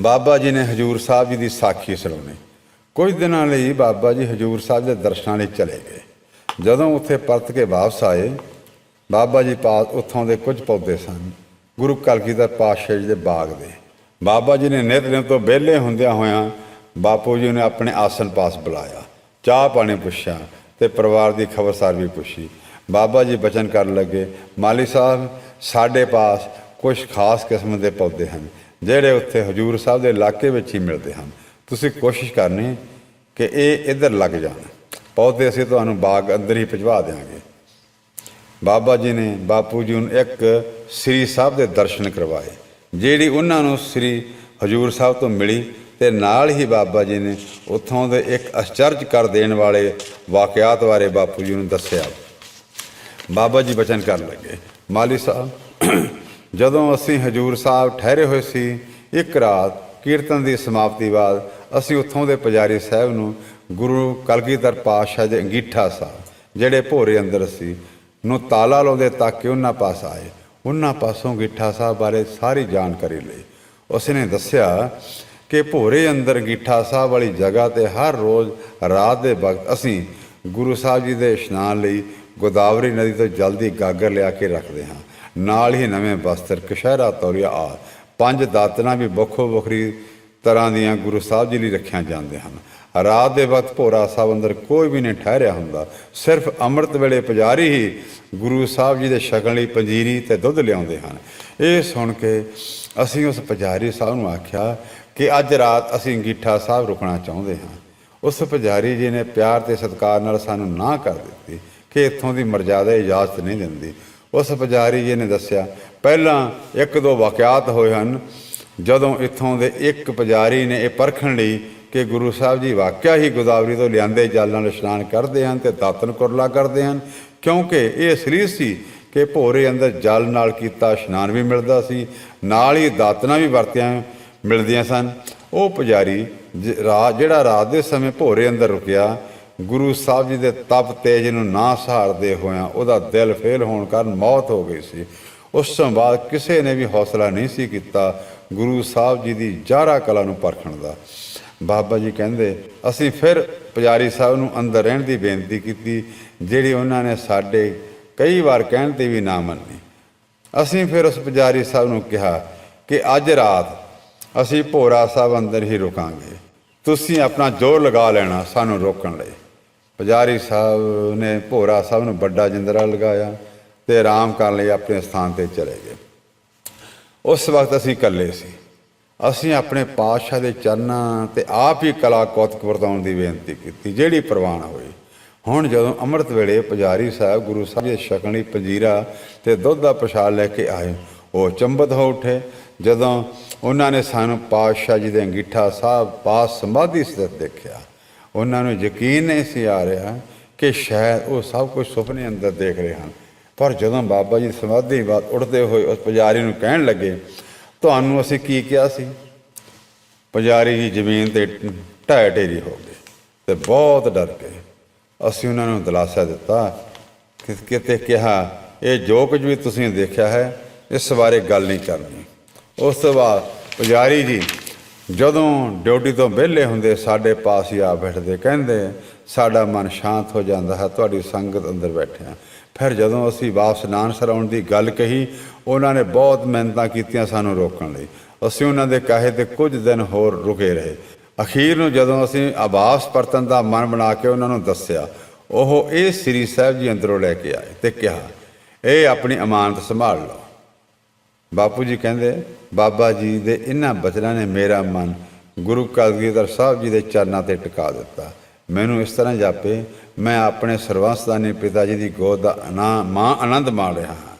ਬਾਬਾ ਜੀ ਨੇ ਹਜੂਰ ਸਾਹਿਬ ਜੀ ਦੀ ਸਾਖੀ ਸੁਣਾਉਣੀ। ਕੁਝ ਦਿਨਾਂ ਲਈ ਬਾਬਾ ਜੀ ਹਜੂਰ ਸਾਹਿਬ ਦੇ ਦਰਸ਼ਨਾਂ ਲਈ ਚਲੇ ਗਏ। ਜਦੋਂ ਉੱਥੇ ਪਰਤ ਕੇ ਵਾਪਸ ਆਏ, ਬਾਬਾ ਜੀ ਪਾਸ ਉੱਥੋਂ ਦੇ ਕੁਝ ਪੌਦੇ ਸਨ, ਗੁਰੂ ਕਲਗੀਧਰ ਪਾਤਸ਼ਾਹ ਜੀ ਦੇ ਬਾਗ ਦੇ। ਬਾਬਾ ਜੀ ਨੇ ਨਿਤਨੇਮ ਤੋਂ ਵਿਹਲੇ ਹੁੰਦਿਆਂ ਹੋਇਆਂ ਬਾਪੂ ਜੀ ਨੇ ਆਪਣੇ ਆਸਨ ਪਾਸ ਬੁਲਾਇਆ, ਚਾਹ ਪਾਣੀ ਪੁੱਛਿਆ ਤੇ ਪਰਿਵਾਰ ਦੀ ਖਬਰਸਾਰ ਵੀ ਪੁੱਛੀ। ਬਾਬਾ ਜੀ ਬਚਨ ਕਰਨ ਲੱਗੇ, ਮਾਲੀ ਸਾਹਿਬ, ਸਾਡੇ ਪਾਸ ਕੁਝ ਖਾਸ ਕਿਸਮ ਦੇ ਪੌਦੇ ਹਨ ਜਿਹੜੇ ਉੱਥੇ ਹਜੂਰ ਸਾਹਿਬ ਦੇ ਇਲਾਕੇ ਵਿੱਚ ਹੀ ਮਿਲਦੇ ਹਨ, ਤੁਸੀਂ ਕੋਸ਼ਿਸ਼ ਕਰਨੀ ਕਿ ਇਹ ਇੱਧਰ ਲੱਗ ਜਾਣ। ਪੌਦੇ ਅਸੀਂ ਤੁਹਾਨੂੰ ਬਾਗ ਅੰਦਰ ਹੀ ਭਿਜਵਾ ਦੇਵਾਂਗੇ ਬਾਬਾ ਜੀ ਨੇ, ਬਾਪੂ ਜੀ ਨੂੰ ਇੱਕ ਸ੍ਰੀ ਸਾਹਿਬ ਦੇ ਦਰਸ਼ਨ ਕਰਵਾਏ, ਜਿਹੜੀ ਉਹਨਾਂ ਨੂੰ ਸ੍ਰੀ ਹਜੂਰ ਸਾਹਿਬ ਤੋਂ ਮਿਲੀ ਤੇ ਨਾਲ ਹੀ ਬਾਬਾ ਜੀ ਨੇ ਉੱਥੋਂ ਦੇ ਇੱਕ ਅਚਰਜ ਕਰ ਦੇਣ ਵਾਲੇ ਵਾਕਿਆਤ ਬਾਰੇ ਬਾਪੂ ਜੀ ਨੂੰ ਦੱਸਿਆ। ਬਾਬਾ ਜੀ ਬਚਨ ਕਰਨ ਲੱਗੇ। ਮਾਲੀ ਸਾਹਿਬ ਜਦੋਂ ਅਸੀਂ ਹਜੂਰ ਸਾਹਿਬ ਠਹਿਰੇ ਹੋਏ ਸੀ, ਇੱਕ ਰਾਤ ਕੀਰਤਨ ਦੀ ਸਮਾਪਤੀ ਬਾਅਦ ਅਸੀਂ ਉੱਥੋਂ ਦੇ ਪੁਜਾਰੀ ਸਾਹਿਬ ਨੂੰ ਗੁਰੂ ਕਲਗੀਧਰ ਪਾਤਸ਼ਾਹ ਦੇ ਅੰਗੀਠਾ ਸਾਹਿਬ ਜਿਹੜੇ ਭੋਰੇ ਅੰਦਰ ਸੀ, ਨੂੰ ਤਾਲਾ ਲਾਉਂਦੇ ਤੱਕ ਕਿ ਉਹਨਾਂ ਪਾਸ ਆਏ। ਉਹਨਾਂ ਪਾਸੋਂ ਅੰਗੀਠਾ ਸਾਹਿਬ ਬਾਰੇ ਸਾਰੀ ਜਾਣਕਾਰੀ ਲਈ। ਉਸਨੇ ਦੱਸਿਆ ਕਿ ਭੋਰੇ ਅੰਦਰ ਅੰਗੀਠਾ ਸਾਹਿਬ ਵਾਲੀ ਜਗ੍ਹਾ ਤੇ ਹਰ ਰੋਜ਼ ਰਾਤ ਦੇ ਵਕਤ ਅਸੀਂ ਗੁਰੂ ਸਾਹਿਬ ਜੀ ਦੇ ਇਸ਼ਨਾਨ ਲਈ ਗੋਦਾਵਰੀ ਨਦੀ ਤੋਂ ਜਲਦੀ ਗਾਗਰ ਲਿਆ ਕੇ ਰੱਖਦੇ ਹਾਂ। ਨਾਲ ਹੀ ਨਵੇਂ ਬਸਤਰ, ਕਸ਼ਹਿਰਾ, ਤੌਲੀਆ ਆ ਪੰਜ ਦਾਤਨਾ ਵੀ ਵੱਖੋ ਵੱਖਰੀ ਤਰ੍ਹਾਂ ਦੀਆਂ ਗੁਰੂ ਸਾਹਿਬ ਜੀ ਲਈ ਰੱਖੀਆਂ ਜਾਂਦੇ ਹਨ। ਰਾਤ ਦੇ ਵਕਤ ਭੋਰਾ ਸਾਹਿਬ ਅੰਦਰ ਕੋਈ ਵੀ ਨਹੀਂ ਠਹਿਰਿਆ ਹੁੰਦਾ। ਸਿਰਫ ਅੰਮ੍ਰਿਤ ਵੇਲੇ ਪੁਜਾਰੀ ਹੀ ਗੁਰੂ ਸਾਹਿਬ ਜੀ ਦੇ ਸ਼ਗਨ ਲਈ ਪੰਜੀਰੀ ਤੇ ਦੁੱਧ ਲਿਆਉਂਦੇ ਹਨ। ਇਹ ਸੁਣ ਕੇ ਅਸੀਂ ਉਸ ਪੁਜਾਰੀ ਸਾਹਿਬ ਨੂੰ ਆਖਿਆ ਕਿ ਅੱਜ ਰਾਤ ਅਸੀਂ ਅੰਗੀਠਾ ਸਾਹਿਬ ਰੁਕਣਾ ਚਾਹੁੰਦੇ ਹਾਂ। ਉਸ ਪੁਜਾਰੀ ਜੀ ਨੇ ਪਿਆਰ ਤੇ ਸਤਿਕਾਰ ਨਾਲ ਸਾਨੂੰ ਨਾ ਕਰ ਦਿੱਤੀ। ਕਿ ਇੱਥੋਂ ਦੀ ਮਰਜ਼ਾਦਾ ਇਜਾਜ਼ਤ ਨਹੀਂ ਦਿੰਦੀ। ਉਸ ਪੁਜਾਰੀ ਜੀ ਨੇ ਦੱਸਿਆ, ਪਹਿਲਾਂ ਇੱਕ ਦੋ ਵਾਕਿਆਤ ਹੋਏ ਹਨ, ਜਦੋਂ ਇੱਥੋਂ ਦੇ ਇੱਕ ਪੁਜਾਰੀ ਨੇ ਇਹ ਪਰਖਣ ਲਈ ਕਿ ਗੁਰੂ ਸਾਹਿਬ ਜੀ ਵਾਕਿਆ ਹੀ ਗੋਦਾਵਰੀ ਤੋਂ ਲਿਆਂਦੇ ਜਲ ਨਾਲ ਇਸ਼ਨਾਨ ਕਰਦੇ ਹਨ ਤੇ ਦਾਤਨ ਕੁਰਲਾ ਕਰਦੇ ਹਨ, ਕਿਉਂਕਿ ਇਹ ਅਸਲੀ ਸੀ ਕਿ ਭੋਰੇ ਅੰਦਰ ਜਲ ਨਾਲ ਕੀਤਾ ਇਸ਼ਨਾਨ ਵੀ ਮਿਲਦਾ ਸੀ, ਨਾਲ ਹੀ ਦਾਤਨਾ ਵੀ ਵਰਤਿਆਂ ਮਿਲਦੀਆਂ ਸਨ। ਉਹ ਪੁਜਾਰੀ ਜ- ਰਾਤ, ਜਿਹੜਾ ਰਾਤ ਦੇ ਸਮੇਂ ਭੋਰੇ ਅੰਦਰ ਰੁਕਿਆ ਗੁਰੂ ਸਾਹਿਬ ਜੀ ਦੇ ਤਪ ਤੇਜ ਨੂੰ ਨਾ ਸਹਾਰਦੇ ਹੋਇਆਂ ਉਹਦਾ ਦਿਲ ਫੇਲ ਹੋਣ ਕਾਰਨ ਮੌਤ ਹੋ ਗਈ ਸੀ। ਉਸ ਤੋਂ ਬਾਅਦ ਕਿਸੇ ਨੇ ਵੀ ਹੌਸਲਾ ਨਹੀਂ ਸੀ ਕੀਤਾ ਗੁਰੂ ਸਾਹਿਬ ਜੀ ਦੀ ਜਾਰਾ ਕਲਾ ਨੂੰ ਪਰਖਣ ਦਾ। ਬਾਬਾ ਜੀ ਕਹਿੰਦੇ, ਅਸੀਂ ਫਿਰ ਪੁਜਾਰੀ ਸਾਹਿਬ ਨੂੰ ਅੰਦਰ ਰਹਿਣ ਦੀ ਬੇਨਤੀ ਕੀਤੀ, ਜਿਹੜੀ ਉਹਨਾਂ ਨੇ ਸਾਡੇ ਕਈ ਵਾਰ ਕਹਿਣ ਤੇ ਵੀ ਨਾ ਮੰਨੀ। ਅਸੀਂ ਫਿਰ ਉਸ ਪੁਜਾਰੀ ਸਾਹਿਬ ਨੂੰ ਕਿਹਾ ਕਿ ਅੱਜ ਰਾਤ ਅਸੀਂ ਭੋਰਾ ਸਾਹਿਬ ਅੰਦਰ ਹੀ ਰੁਕਾਂਗੇ। ਤੁਸੀਂ ਆਪਣਾ ਜ਼ੋਰ ਲਗਾ ਲੈਣਾ ਸਾਨੂੰ ਰੋਕਣ ਲਈ। ਪੁਜਾਰੀ ਸਾਹਿਬ ਨੇ ਭੋਰਾ ਸਾਹਿਬ ਨੂੰ ਵੱਡਾ ਜਿੰਦਰਾ ਲਗਾਇਆ ਤੇ ਆਰਾਮ ਕਰਨ ਲਈ ਆਪਣੇ ਸਥਾਨ ਤੇ ਚਲੇ ਗਏ। ਉਸ ਵਕਤ ਅਸੀਂ ਇਕੱਲੇ ਸੀ। ਅਸੀਂ ਆਪਣੇ ਪਾਤਸ਼ਾਹ ਦੇ ਚਰਨਾਂ ਤੇ ਆਪ ਹੀ ਕਲਾ ਕੌਤਕ ਵਰਤਾਉਣ ਦੀ ਬੇਨਤੀ ਕੀਤੀ, ਜਿਹੜੀ ਪ੍ਰਵਾਨ ਹੋਈ। ਹੁਣ ਜਦੋਂ ਅੰਮ੍ਰਿਤ ਵੇਲੇ ਪੁਜਾਰੀ ਸਾਹਿਬ ਗੁਰੂ ਸਾਹਿਬ ਦੇ ਛਕਣ ਲਈ ਪੰਜੀਰਾ ਤੇ ਦੁੱਧ ਦਾ ਪ੍ਰਸ਼ਾਦ ਲੈ ਕੇ ਆਏ, ਉਹ ਚੰਬਤ ਹੋ ਉੱਠੇ। ਜਦੋਂ ਉਹਨਾਂ ਨੇ ਸਾਨੂੰ ਪਾਤਸ਼ਾਹ ਜੀ ਦੇ ਅੰਗੀਠਾ ਸਾਹਿਬ ਪਾਸ ਸਮਾਧੀ ਸਥਿਤ ਦੇਖਿਆ ਉਹਨਾਂ ਨੂੰ ਯਕੀਨ ਨਹੀਂ ਸੀ ਆ ਰਿਹਾ ਕਿ ਸ਼ਾਇਦ ਉਹ ਸਭ ਕੁਝ ਸੁਪਨੇ ਅੰਦਰ ਦੇਖ ਰਹੇ ਹਨ। ਪਰ ਜਦੋਂ ਬਾਬਾ ਜੀ ਸਮਾਧੀ ਬਾਅਦ ਉੱਠਦੇ ਹੋਏ ਉਸ ਪੁਜਾਰੀ ਨੂੰ ਕਹਿਣ ਲੱਗੇ, ਤੁਹਾਨੂੰ ਅਸੀਂ ਕੀ ਕਿਹਾ ਸੀ? ਪੁਜਾਰੀ ਜੀ ਜ਼ਮੀਨ ਤੇ ਢਹਿ ਢੇਰੀ ਹੋ ਗਏ ਤੇ ਬਹੁਤ ਡਰ ਗਏ। ਅਸੀਂ ਉਹਨਾਂ ਨੂੰ ਦਿਲਾਸਾ ਦਿੱਤਾ ਕਿ ਕਿਤੇ ਕਿਹਾ, ਇਹ ਜੋ ਕੁਝ ਵੀ ਤੁਸੀਂ ਦੇਖਿਆ ਹੈ, ਇਸ ਬਾਰੇ ਗੱਲ ਨਹੀਂ ਕਰਨੀ। ਉਸ ਤੋਂ ਬਾਅਦ ਪੁਜਾਰੀ ਜੀ ਜਦੋਂ ਡਿਊਟੀ ਤੋਂ ਵਿਹਲੇ ਹੁੰਦੇ, ਸਾਡੇ ਪਾਸ ਹੀ ਆ ਬੈਠਦੇ। ਕਹਿੰਦੇ, ਸਾਡਾ ਮਨ ਸ਼ਾਂਤ ਹੋ ਜਾਂਦਾ ਹੈ, ਤੁਹਾਡੀ ਸੰਗਤ ਅੰਦਰ ਬੈਠਿਆਂ ਫਿਰ ਜਦੋਂ ਅਸੀਂ ਵਾਪਸ ਨਾਨਸਰ ਆਉਣ ਦੀ ਗੱਲ ਕਹੀ, ਉਹਨਾਂ ਨੇ ਬਹੁਤ ਮਿਹਨਤਾਂ ਕੀਤੀਆਂ ਸਾਨੂੰ ਰੋਕਣ ਲਈ। ਅਸੀਂ ਉਹਨਾਂ ਦੇ ਕਹੇ ਤੇ ਕੁਝ ਦਿਨ ਹੋਰ ਰੁਕੇ ਰਹੇ। ਅਖੀਰ ਨੂੰ ਜਦੋਂ ਅਸੀਂ ਆਵਾਸ ਪਰਤਨ ਦਾ ਮਨ ਬਣਾ ਕੇ ਉਹਨਾਂ ਨੂੰ ਦੱਸਿਆ, ਉਹ ਇਹ ਸ੍ਰੀ ਸਾਹਿਬ ਜੀ ਅੰਦਰੋਂ ਲੈ ਕੇ ਆਏ ਤੇ ਕਿਹਾ, ਇਹ ਆਪਣੀ ਅਮਾਨਤ ਸੰਭਾਲ ਲਓ। ਬਾਪੂ ਜੀ ਕਹਿੰਦੇ, ਬਾਬਾ ਜੀ ਦੇ ਇਹਨਾਂ ਬਚਨਾਂ ਨੇ ਮੇਰਾ ਮਨ ਗੁਰੂ ਕਲਗੀਧਰ ਸਾਹਿਬ ਜੀ ਦੇ ਚਰਨਾਂ ਤੇ ਟਿਕਾ ਦਿੱਤਾ। ਮੈਨੂੰ ਇਸ ਤਰ੍ਹਾਂ ਜਾਪੇ, ਮੈਂ ਆਪਣੇ ਸਰਵੰਸਦਾਨੀ ਪਿਤਾ ਜੀ ਦੀ ਗੋਦ ਦਾ ਆਨਾ- ਮਾਂ ਆਨੰਦ ਮਾਣ ਰਿਹਾ ਹਾਂ।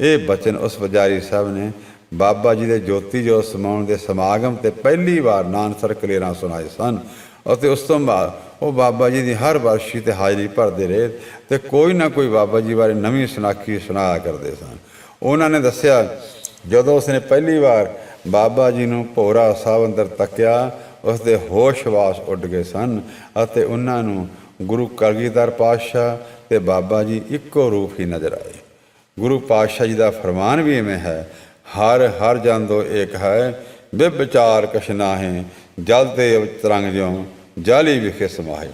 ਇਹ ਬਚਨ ਉਸ ਪੁਜਾਰੀ ਸਾਹਿਬ ਨੇ ਬਾਬਾ ਜੀ ਦੇ ਜੋਤੀ ਜੋਤ ਸਮਾਉਣ ਦੇ ਸਮਾਗਮ ਤੇ ਪਹਿਲੀ ਵਾਰ ਨਾਨਸਰ ਕਲੇਰਾਂ ਸੁਣਾਏ ਸਨ ਅਤੇ ਉਸ ਤੋਂ ਬਾਅਦ ਉਹ ਬਾਬਾ ਜੀ ਦੀ ਹਰ ਵਰਸ਼ੀ ਤੇ ਹਾਜ਼ਰੀ ਭਰਦੇ ਰਹੇ ਤੇ ਕੋਈ ਨਾ ਕੋਈ ਬਾਬਾ ਜੀ ਬਾਰੇ ਨਵੀਂ ਸੁਨਾਖੀ ਸੁਣਾਇਆ ਕਰਦੇ ਸਨ। ਉਹਨਾਂ ਨੇ ਦੱਸਿਆ ਜਦੋਂ ਉਸਨੇ ਪਹਿਲੀ ਵਾਰ ਬਾਬਾ ਜੀ ਨੂੰ ਭੋਰਾ ਸਾਹਿਬ ਅੰਦਰ ਤੱਕਿਆ, ਉਸਦੇ ਹੋਸ਼-ਵਾਸ ਉੱਡ ਗਏ ਸਨ ਅਤੇ ਉਹਨਾਂ ਨੂੰ ਗੁਰੂ ਕਲਗੀਧਰ ਪਾਤਸ਼ਾਹ ਤੇ ਬਾਬਾ ਜੀ ਇੱਕੋ ਰੂਪ ਹੀ ਨਜ਼ਰ ਆਏ। ਗੁਰੂ ਪਾਤਸ਼ਾਹ ਜੀ ਦਾ ਫਰਮਾਨ ਵੀ ਇਵੇਂ ਹੈ, ਹਰ ਹਰ ਜਨ ਦੋ ਏਕ ਹੈ, ਬਿਬ ਵਿਚਾਰ ਕਛ ਨਾਹੇ, ਜਲ ਤੇ ਤਰੰਗ ਜਿਉ, ਜਾਲੀ ਵਿਖੇ ਸਮਾਹੇ।